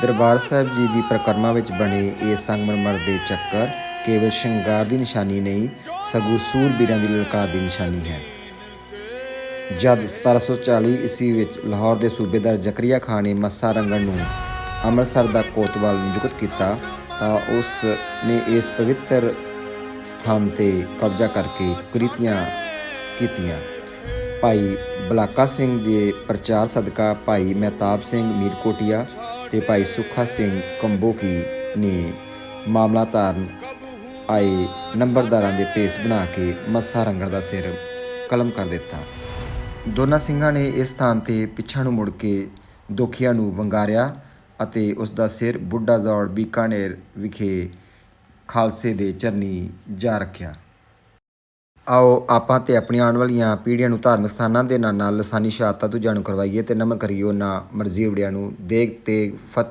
ਦਰਬਾਰ ਸਾਹਿਬ ਜੀ ਦੀ ਪ੍ਰਕਰਮਾ ਵਿੱਚ ਬਣੇ ਇਹ ਸੰਗਮਰਮਰ ਦੇ ਚੱਕਰ ਕੇਵਲ ਸ਼ਿੰਗਾਰ ਦੀ ਨਿਸ਼ਾਨੀ ਨਹੀਂ, ਸਗੋਂ ਸੂਰਬੀਰਾਂ ਦੀ ਲਲਕਾਰ ਦੀ ਨਿਸ਼ਾਨੀ ਹੈ। ਜਦ 1740 ਈਸਵੀ ਵਿੱਚ ਲਾਹੌਰ ਦੇ ਸੂਬੇਦਾਰ ਜ਼ਕਰੀਆ ਖਾਨ ਨੇ ਮੱਸਾ ਰੰਗਣ ਨੂੰ ਅੰਮ੍ਰਿਤਸਰ ਦਾ ਕੋਤਵਾਲ ਨਿਯੁਕਤ ਕੀਤਾ, ਤਾਂ ਉਸ ਨੇ ਇਸ ਪਵਿੱਤਰ ਸਥਾਨ ਤੇ ਕਬਜ਼ਾ ਕਰਕੇ ਕੁਰੀਤੀਆਂ ਕੀਤੀਆਂ। ਭਾਈ ਬਲਾਕਾ ਸਿੰਘ ਦੇ ਪ੍ਰਚਾਰ ਸਦਕਾ ਭਾਈ ਮਹਿਤਾਬ ਸਿੰਘ ਮੀਰਕੋਟੀਆ ਤੇ ਭਾਈ ਸੁੱਖਾ ਸਿੰਘ ਕੰਬੋਕੀ ਨੇ ਮਾਮਲਾ ਧਾਰਨ ਆਏ ਨੰਬਰਦਾਰਾਂ ਦੇ ਭੇਸ ਬਣਾ ਕੇ ਮੱਸਾ ਰੰਗਣ ਦਾ ਸਿਰ ਕਲਮ ਕਰ ਦਿੱਤਾ। ਦੋਨਾਂ ਸਿੰਘਾਂ ਨੇ ਇਸ ਸਥਾਨ ਤੇ ਪਿੱਛਾ ਨੂੰ ਮੁੜ ਕੇ ਦੋਖੀਆਂ ਨੂੰ ਵੰਗਾਰਿਆ ਅਤੇ ਉਸ ਦਾ ਸਿਰ ਬੁੱਢਾ ਜ਼ੌੜ ਬੀਕਾਨੇਰ ਵਿਖੇ ਖਾਲਸੇ ਦੇ ਚਰਨੀ ਜਾ ਰੱਖਿਆ। ਆਓ ਆਪਾਂ ਤੇ ਆਪਣੀਆਂ ਆਉਣ ਵਾਲੀਆਂ ਪੀੜ੍ਹੀਆਂ ਨੂੰ ਧਾਰਮਿਕ ਸਥਾਨਾਂ ਦੇ ਨਾਲ ਨਾਲ ਲਸਾਨੀ ਸ਼ਹਾਦਤਾਂ ਤੋਂ ਜਾਣੂ ਕਰਵਾਈਏ ਤੇ ਨਮਨ ਕਰੀਏ ਉਹਨਾਂ ਮਰਜ਼ੀ ਵੜਿਆਂ ਨੂੰ। ਦੇਗ ਤੇ ਫਤਿਹ।